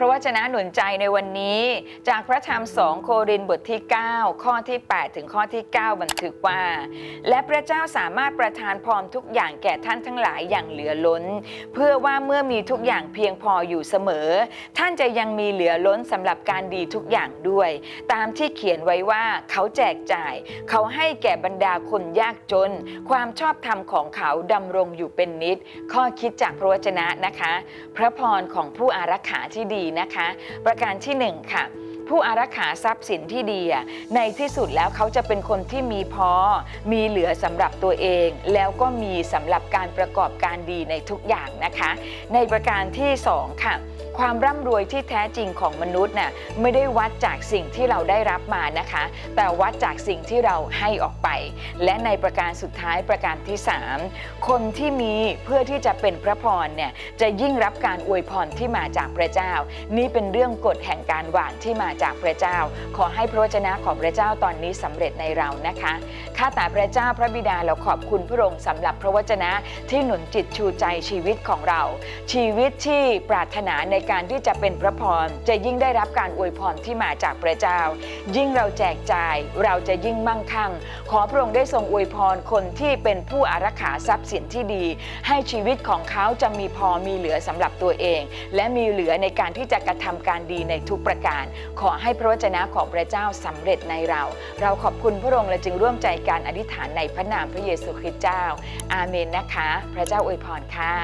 ระวจนะหนุนใจในวันนี้ จากพระธรรมสองโครินบทที่ 9 ข้อที่ 8 ถึงข้อที่ 9 บันทึกว่า และพระเจ้าสามารถประทานพรทุกอย่างแก่ท่านทั้งหลายอย่างเหลือล้น เพื่อว่าเมื่อมีทุกอย่างเพียงพออยู่เสมอ ท่านจะยังมีเหลือล้นสำหรับการดีทุกอย่างด้วย ตามที่เขียนไว้ว่าเขาแจกจ่าย เขาให้แก่บรรดาคนยากจน ความชอบธรรมของเขาดำรงอยู่เป็นนิด ข้อคิดจากพระวจนะนะคะ พระพรของผู้อารักขาที่ดีนะคะ ประการที่หนึ่งค่ะผู้อารักขาทรัพย์สินที่ดีในที่สุดแล้วเขาจะเป็นคนที่มีพอ มีเหลือสำหรับตัวเอง แล้วก็มีสำหรับการประกอบการดีในทุกอย่างนะคะ ในประการที่สองค่ะ ความร่ำรวยที่แท้จริงของมนุษย์น่ะไม่ได้วัดจากสิ่งที่เราได้รับมานะคะ แต่วัดจากสิ่งที่เราให้ออกไป และในประการสุดท้ายประการที่ 3 คนที่มีเพื่อที่จะเป็นพระพรเนี่ยจะยิ่งรับการอวยพรที่มาจากพระเจ้า นี่เป็นเรื่องกฎแห่งการหวานที่มาจากพระเจ้า ขอให้พระวจนะของพระเจ้าตอนนี้สำเร็จในเรานะคะข้าแต่พระเจ้าพระบิดาเราขอบคุณพระองค์สำหรับพระวจนะที่หนุนจิตชูใจชีวิตของเรา ชีวิตที่ปรารถนาในการที่จะเป็นพระพร จะยิ่งได้รับการอวยพรที่มาจากพระเจ้า ยิ่งเราแจกจ่ายเราจะยิ่งมั่งคั่ง ขอพระองค์ได้ทรงอวยพรคนที่เป็นผู้อารักขาทรัพย์สินที่ดี ให้ชีวิตของเขาจะมีพอมีเหลือสำหรับตัวเอง และมีเหลือในการที่จะกระทำการดีในทุกประการ ขอให้พระวจนะของพระเจ้าสำเร็จในเรา เราขอบคุณพระองค์และจึงร่วมใจการอธิษฐานในพระนามพระเยซูคริสต์เจ้า อาเมนนะคะ พระเจ้าอวยพรค่ะ